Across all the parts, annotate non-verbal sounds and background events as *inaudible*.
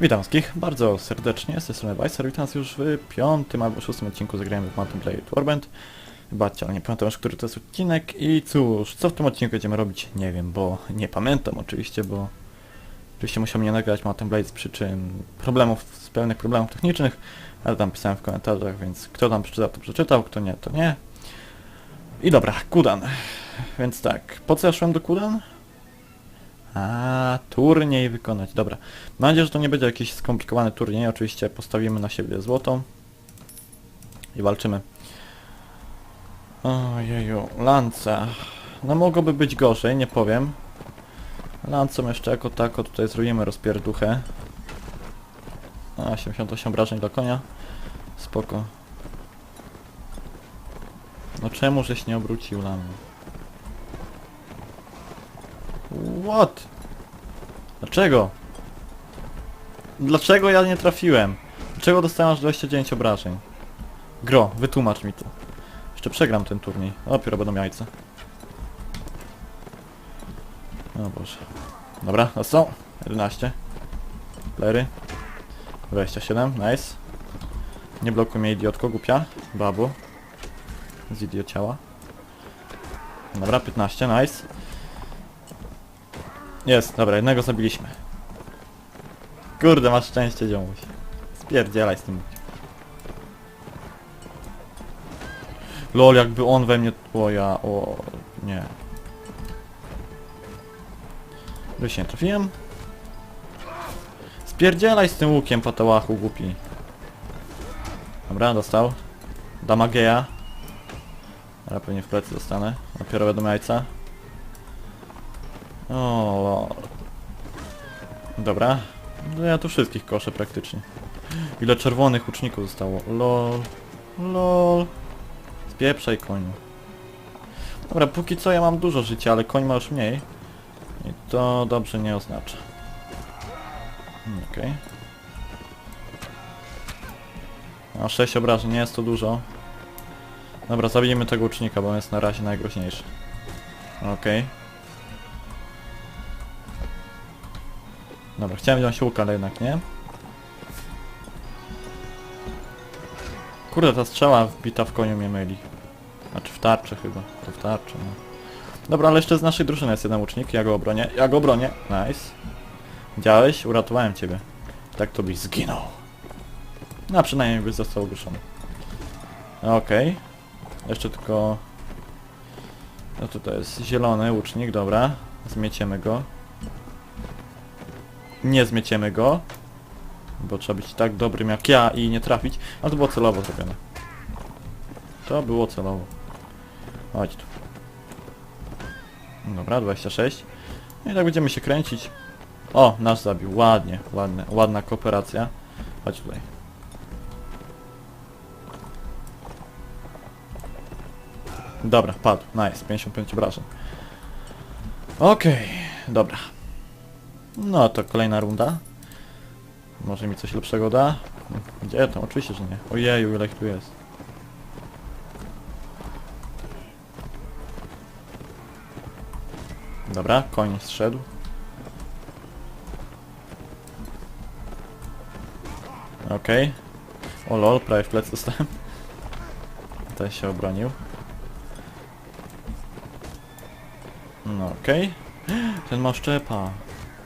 Witam wszystkich bardzo serdecznie, z tej strony Vicer, witam was już w piątym albo szóstym odcinku zagrałem w Mountain Blade Warband. Wybaczcie, ale nie pamiętam już, który to jest odcinek i cóż, co w tym odcinku będziemy robić? Nie wiem, bo nie pamiętam oczywiście, bo oczywiście musiał mnie nagrać Mountain Blade z przyczyn problemów, z pełnych problemów technicznych, ale tam pisałem w komentarzach, więc kto tam przeczytał, to przeczytał, kto nie, to nie. I dobra, Kudan. Więc tak, po co ja szłem do Kudan? A, turniej wykonać, dobra. Mam nadzieję, że to nie będzie jakiś skomplikowany turniej. Oczywiście postawimy na siebie złoto. I walczymy. Ojeju, lanca. No mogłoby być gorzej, nie powiem. Lancą jeszcze jako tako tutaj zrobimy rozpierduchę. A, 88 obrażeń dla konia. Spoko. No czemu żeś nie obrócił lamy? What? Dlaczego? Dlaczego ja nie trafiłem? Dlaczego dostałem aż 29 obrażeń? Gro, wytłumacz mi to. Jeszcze przegram ten turniej. Dopiero będą jajca. O Boże. Dobra, to są. 11. Lery. 27, nice. Nie blokuj mnie idiotko, głupia. Babu. Z idiociała. Dobra, 15, nice. Jest, dobra, jednego zabiliśmy. Kurde, masz szczęście, ziomuś. Spierdzielaj z tym. Lol, jakby on we mnie... O ja, o... Nie. Już się nie trafiłem. Spierdzielaj z tym łukiem, patałachu, głupi. Dobra, dostał. Damageja. Ale pewnie w plecy dostanę. Dopiero będą jajca. O. Dobra. No ja tu wszystkich koszę praktycznie. Ile czerwonych łuczników zostało? Lol. Lol. Spieprzaj koniu. Dobra, póki co ja mam dużo życia, ale koń ma już mniej. I to dobrze nie oznacza. Hmm, Okej. A 6 obrażeń, nie jest to dużo. Dobra, zabijemy tego łucznika, bo on jest na razie najgroźniejszy. Okej. Dobra, chciałem wziąć łuka, ale jednak nie. Kurde, ta strzała wbita w koniu mnie myli. Znaczy w tarczę chyba. To w tarczę, no. Dobra, ale jeszcze z naszej drużyny jest jeden łucznik, ja go obronię. Ja go obronię. Nice. Widziałeś? Uratowałem ciebie. Tak to byś zginął. No, a przynajmniej byś został ogłuszony. Okej. Jeszcze tylko... No tutaj jest zielony łucznik, dobra. Zmieciemy go. Nie zmieciemy go. Bo trzeba być tak dobrym jak ja i nie trafić. A to było celowo zrobione. To było celowo. Chodź tu. Dobra, 26. No i tak będziemy się kręcić. O, nasz zabił. Ładnie, ładne, ładna kooperacja. Chodź tutaj. Dobra, padł. Nice, 55 obrażeń. Okej, dobra. No to kolejna runda. Może mi coś lepszego da? Gdzie tam? Oczywiście, że nie. Ojeju, ile tu jest. Dobra, koń zszedł. Okej. O lol, prawie w plec dostałem. Ten się obronił. No okej. Ten ma szczepa.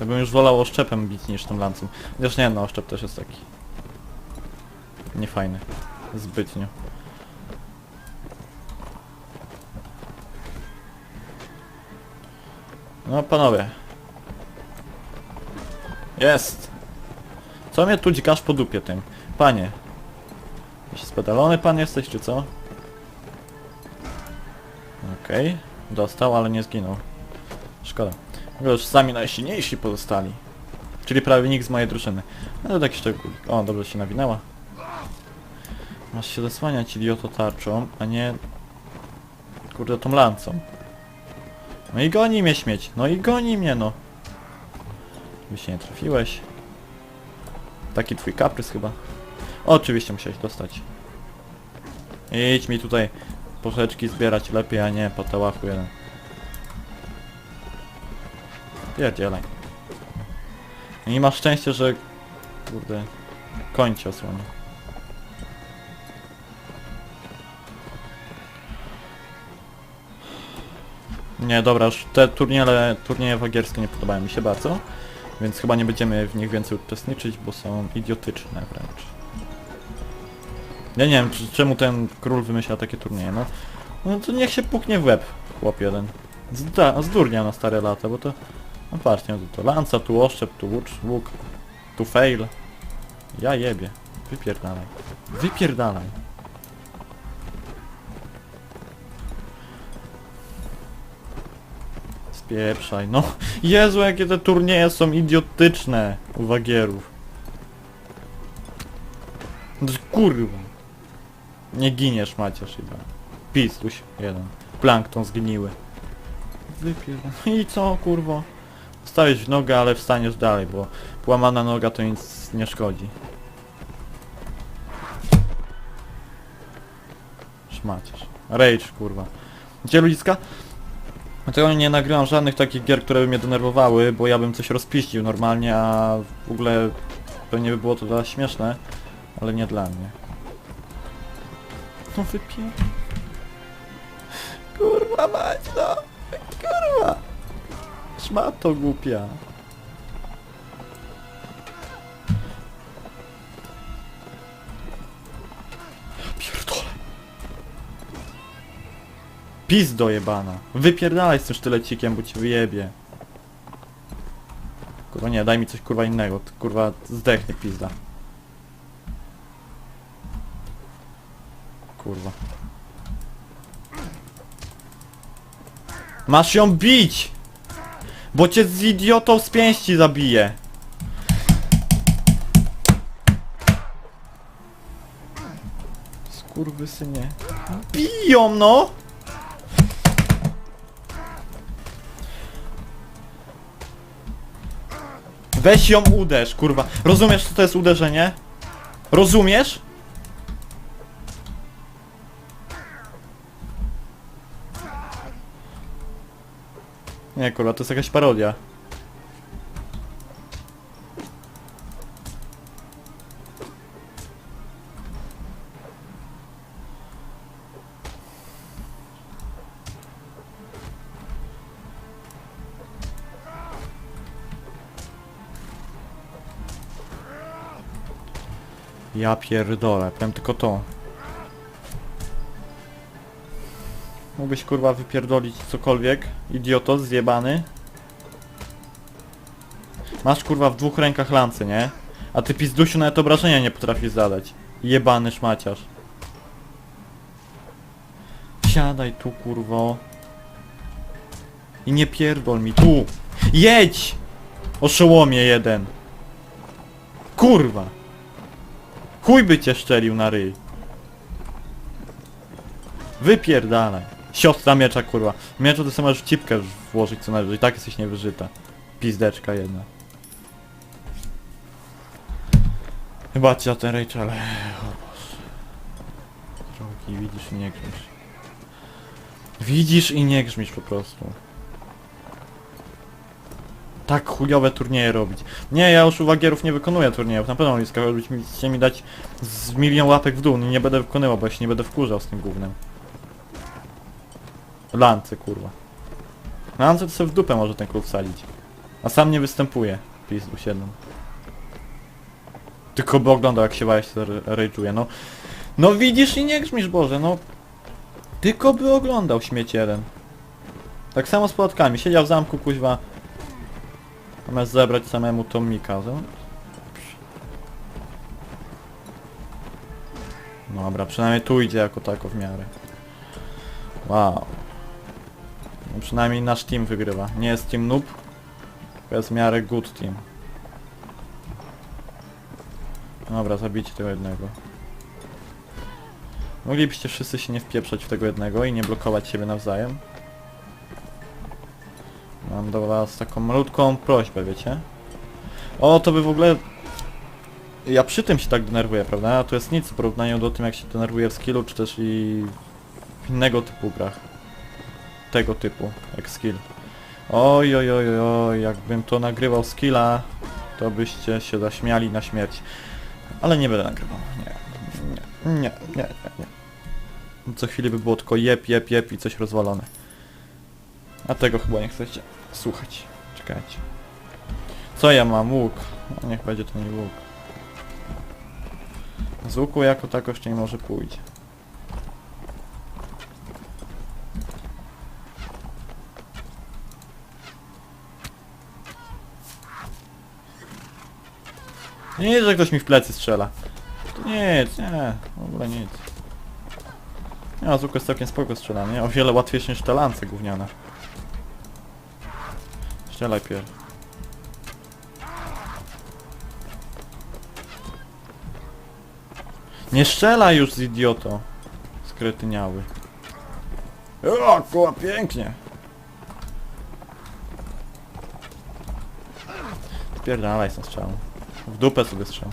Ja bym już wolał oszczepem bić niż tą lancą. Chociaż nie, no oszczep też jest taki... Niefajny. Zbytnio. No panowie. Jest! Co mnie tu dzikasz po dupie tym? Panie. Spedalony pan jesteś, czy co? Okej. Dostał, ale nie zginął. Szkoda. No już sami najsilniejsi pozostali. Czyli prawie nikt z mojej drużyny. Ale taki szczególik. O, dobrze się nawinęła. Masz się zasłaniać idioto tarczą, a nie... Kurde, tą lancą. No i goni mnie śmieć. No i goni mnie, no. By się nie trafiłeś. Taki twój kaprys chyba. Oczywiście musiałeś dostać. Idź mi tutaj poszeczki zbierać lepiej, a nie po tałachu jeden. Pierdzielaj. I masz szczęście, że kurde, końcie osłonię. Nie, dobra, już te turnieje, turnieje wagierskie nie podobają mi się bardzo, więc chyba nie będziemy w nich więcej uczestniczyć, bo są idiotyczne wręcz. Ja nie wiem, czemu ten król wymyśla takie turnieje, no. No to niech się puknie w łeb, chłop jeden. Zda, zdurnia na stare lata, bo to... No patrzcie, no to, to lanca, tu oszczep, tu łuk, łuk, tu fail. Ja jebie. Wypierdalaj. Wypierdalaj. Spieprzaj, no. *laughs* Jezu, jakie te turnieje są idiotyczne u wagierów. No Kurwa. Nie giniesz, Macież, chyba. Pistuś, jeden. Plankton zgniły. Wypierdam. I co, kurwo? W nogę, ale wstaniesz dalej, bo połamana noga to nic nie szkodzi. Szmaciarz. Rage, kurwa. Gdzie ludziska? Dlatego nie nagrywam żadnych takich gier, które by mnie denerwowały, bo ja bym coś rozpiścił normalnie, a w ogóle pewnie by było to dla śmieszne, ale nie dla mnie. No wypier... Kurwa mać, no! Szmato głupia. Pierdolę. Pizdo jebana. Wypierdalaj z tym sztylecikiem, bo ci wyjebie. Kurwa nie, daj mi coś kurwa innego. Kurwa zdechnie pizda. Kurwa. Masz ją bić! Bo cię z idiotą z pięści zabije. Skurwysynie. Biją no! Weź ją uderz, kurwa. Rozumiesz co to jest uderzenie? Rozumiesz? Nie kurwa, to jest jakaś parodia. Ja pierdolę, powiem tylko to. Mógłbyś kurwa wypierdolić cokolwiek, idioto zjebany. Masz kurwa w dwóch rękach lance, nie? A ty pizdusiu nawet obrażenia nie potrafisz zadać. Jebany szmaciarz. Siadaj tu kurwo. I nie pierdol mi, tu! Jedź! Oszołomie jeden. Kurwa! Chuj by cię szczelił na ryj. Wypierdalaj. Siostra miecza kurwa. Mieczu to sobie możesz cipkę włożyć co najwyżej. Tak jesteś niewyżyta. Pizdeczka jedna. Chyba cię ten Rachel. Drogi, widzisz i nie grzmisz. Widzisz i nie grzmisz po prostu. Tak chujowe turnieje robić. Nie, ja już u wagierów nie wykonuję turniejów. Na pewno Liska, byście mi dać z milion łapek w dół. Nie będę wykonywał, bo ja się nie będę wkurzał z tym głównym. Lance, kurwa. Lance to sobie w dupę może ten klub wsadzić. A sam nie występuje. Pizdu 7. Tylko by oglądał jak się Wajs rage'uje, no. No widzisz i nie grzmisz, Boże, no. Tylko by oglądał śmieć jeden. Tak samo z płatkami. Siedział w zamku, kuźwa. Zamiast zebrać samemu Tomika. no. Dobra, przynajmniej tu idzie jako tako w miarę. Wow. No przynajmniej nasz team wygrywa. Nie jest team noob, tylko jest w miarę good team. Dobra, zabijcie tego jednego. Moglibyście wszyscy się nie wpieprzać w tego jednego i nie blokować siebie nawzajem. Mam do was taką malutką prośbę, wiecie? O, to by w ogóle... Ja przy tym się tak denerwuję, prawda? To jest nic w porównaniu do tym, jak się denerwuję w skillu, czy też i w innego typu grach. Tego typu, jak skill. Oj, oj, oj, oj, jakbym to nagrywał skilla, to byście się zaśmiali na śmierć. Ale nie będę nagrywał. Nie. Nie, nie, nie, nie. Co chwilę by było tylko jep, jep, jep i coś rozwalone. A tego chyba nie chcecie słuchać. Czekajcie. Co ja mam? Łuk. No, niech będzie to nie łuk. Z łuku jako tako jeszcze nie może pójść. Nie, że ktoś mi w plecy strzela. To nic, nie, w ogóle nic. Nie, a z łuku jest całkiem spoko strzelanie. O wiele łatwiejsze niż te lance gówniane. Strzelaj pier. Nie strzelaj już z idioto. Skretyniały. O, koła pięknie. Spierdalaj są strzał. W dupę sobie strzał.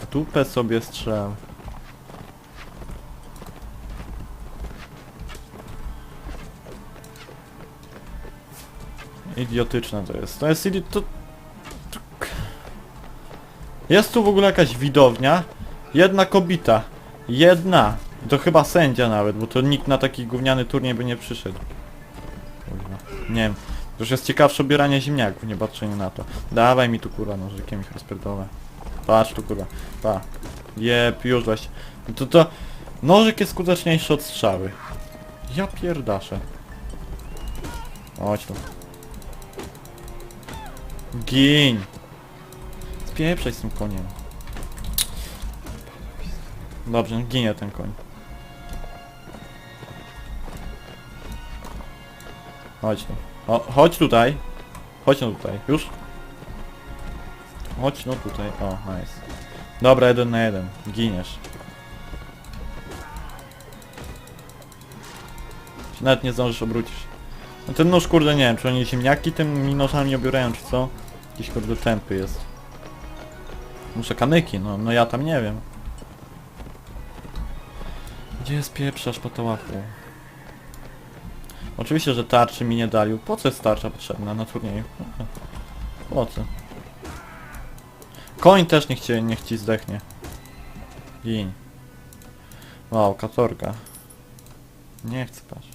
W dupę sobie strzał. Idiotyczne to jest. To jest idi... To... Jest tu w ogóle jakaś widownia. Jedna kobita. Jedna. To chyba sędzia nawet, bo to nikt na taki gówniany turniej by nie przyszedł. Nie wiem. Już jest ciekawsze obieranie ziemniaków, nie patrzenie na to. Dawaj mi tu kurwa nożykiem ich rozpierdolę. Patrz tu kurwa. Pa. Jep, już weź. To to... Nożyk jest skuteczniejszy od strzały. Ja pierdaszę. Chodź tu. Gin! Spieprzaj z tym koniem. Dobrze, ginie ten koń. Chodź tu. O, chodź tutaj. Chodź no tutaj. Już? Chodź no tutaj. O, nice. Dobra, jeden na jeden. Giniesz. Się nawet nie zdążysz obrócić. No ten nóż kurde nie wiem, czy oni ziemniaki tymi nożami obierają, czy co? Jakiś kurde tępy jest. Muszę kanyki, no, no ja tam nie wiem. Gdzie jest pieprzasz po tołachu? Oczywiście, że tarczy mi nie dali. Po co jest tarcza potrzebna na turnieju? Po co? Koń też niech, cię, niech ci zdechnie. Gin. Wow, katorga. Nie chcę patrz.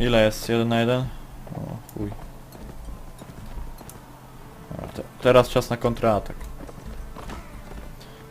Ile jest? Jeden na jeden? O chuj. Te, teraz czas na kontratak.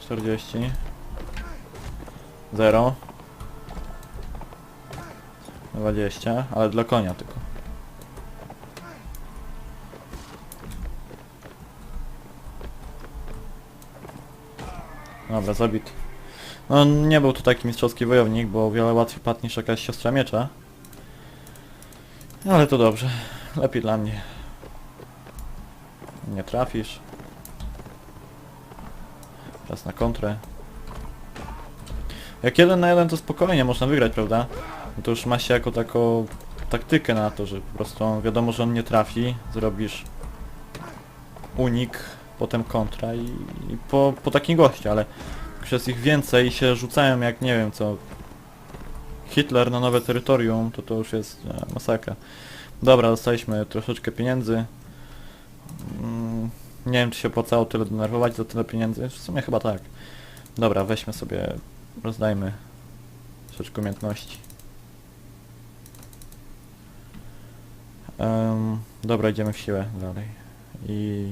40. 0. 20, ale dla konia tylko. Dobra, zabity. No nie był to taki mistrzowski wojownik, bo o wiele łatwiej padł niż jakaś siostra miecza. Ale to dobrze. Lepiej dla mnie. Nie trafisz. Czas na kontrę. Jak jeden na jeden to spokojnie można wygrać, prawda? No to już ma się jako taką taktykę na to, że po prostu on, wiadomo, że on nie trafi, zrobisz unik, potem kontra i, i po, po takim goście, ale jest ich więcej i się rzucają jak nie wiem co Hitler na nowe terytorium, to to już jest e, masakra. Dobra, dostaliśmy troszeczkę pieniędzy. Mm, nie wiem czy się opłacało tyle denerwować za tyle pieniędzy, w sumie chyba tak. Dobra, weźmy sobie, rozdajmy troszeczkę umiejętności. Em, dobra, idziemy w siłę dalej. I...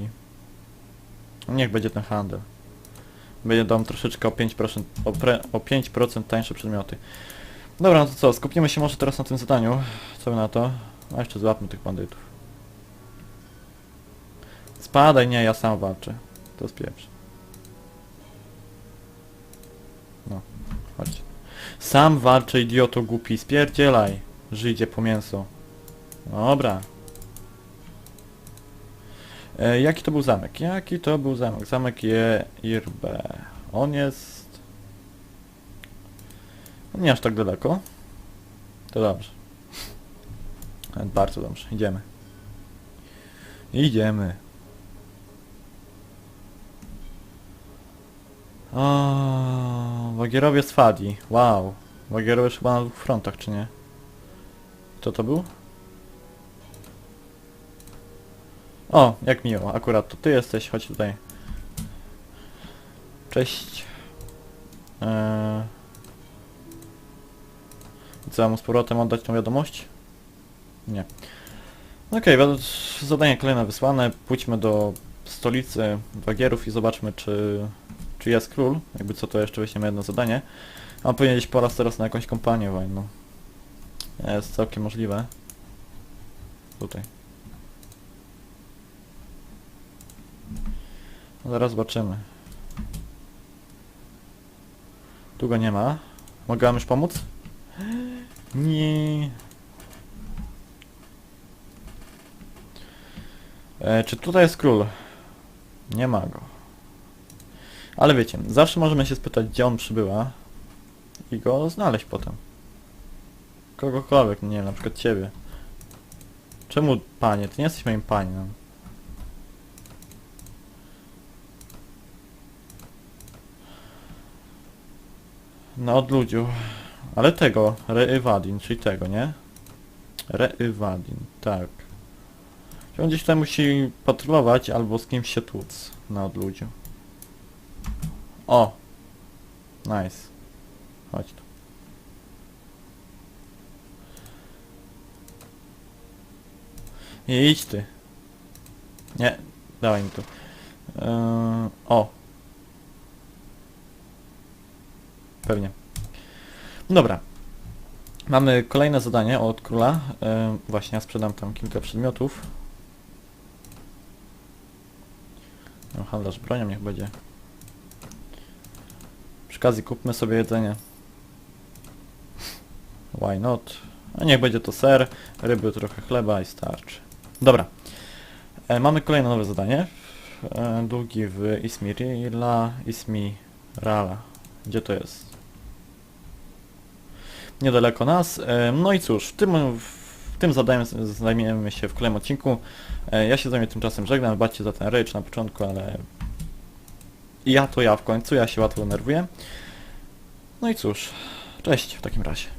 Niech będzie ten handel. Będą troszeczkę o 5%, o, o 5% tańsze przedmioty. Dobra, no to co, skupimy się może teraz na tym zadaniu. Co na to? A jeszcze złapmy tych bandytów. Spadaj, nie, ja sam walczę. To spieprz. No, chodź. Sam walczę, idioto głupi, spierdzielaj. Żyjdzie po mięso. Dobra. E, jaki to był zamek? Jaki to był zamek? Zamek je Irbe. On jest... Nie aż tak daleko. To dobrze. Bardzo dobrze. Idziemy. Idziemy. O, Wagierowie z Fadi. Wow. Wagierowie chyba na dwóch frontach, czy nie? Kto to był? O, jak miło, akurat to ty jesteś, chodź tutaj. Cześć. Eee... I Co, mu z powrotem oddać tą wiadomość? Nie. Okej, okay, zadanie kolejne wysłane. Pójdźmy do stolicy Wagierów i zobaczmy, czy, czy jest król. Jakby co, to jeszcze weźmiemy jedno zadanie. A powinien iść po raz teraz na jakąś kompanię wojenną. Jest całkiem możliwe. Tutaj. No zaraz zobaczymy. Tu go nie ma. Mogę wam już pomóc? Nie. E, czy tutaj jest król? Nie ma go. Ale wiecie, zawsze możemy się spytać, gdzie on przybyła i go znaleźć potem. Kogokolwiek, nie wiem, na przykład ciebie. Czemu panie? Ty nie jesteś moim paniem. Na odludziu. Ale tego, Reewadin, czyli tego, nie? Reewadin, tak. Czy on gdzieś tutaj musi patrolować albo z kimś się tłuc na odludziu. O! Nice. Chodź tu. I idź ty. Nie, dawaj mi tu. Yy, o. Pewnie. Dobra. Mamy kolejne zadanie od króla. Yy, właśnie ja sprzedam tam kilka przedmiotów. No, handlarz bronią niech będzie. Przy okazji kupmy sobie jedzenie. Why not? A niech będzie to ser, ryby, trochę chleba i starczy. Dobra. E, mamy kolejne nowe zadanie. E, długi w Ismirila, Ismirala. Gdzie to jest? Niedaleko nas. E, no i cóż, w tym, w tym zadaniem zajmiemy się w kolejnym odcinku. E, ja się z wami tymczasem żegnam, wybaczcie za ten rage na początku, ale... Ja to ja w końcu, ja się łatwo denerwuję. No i cóż, cześć w takim razie.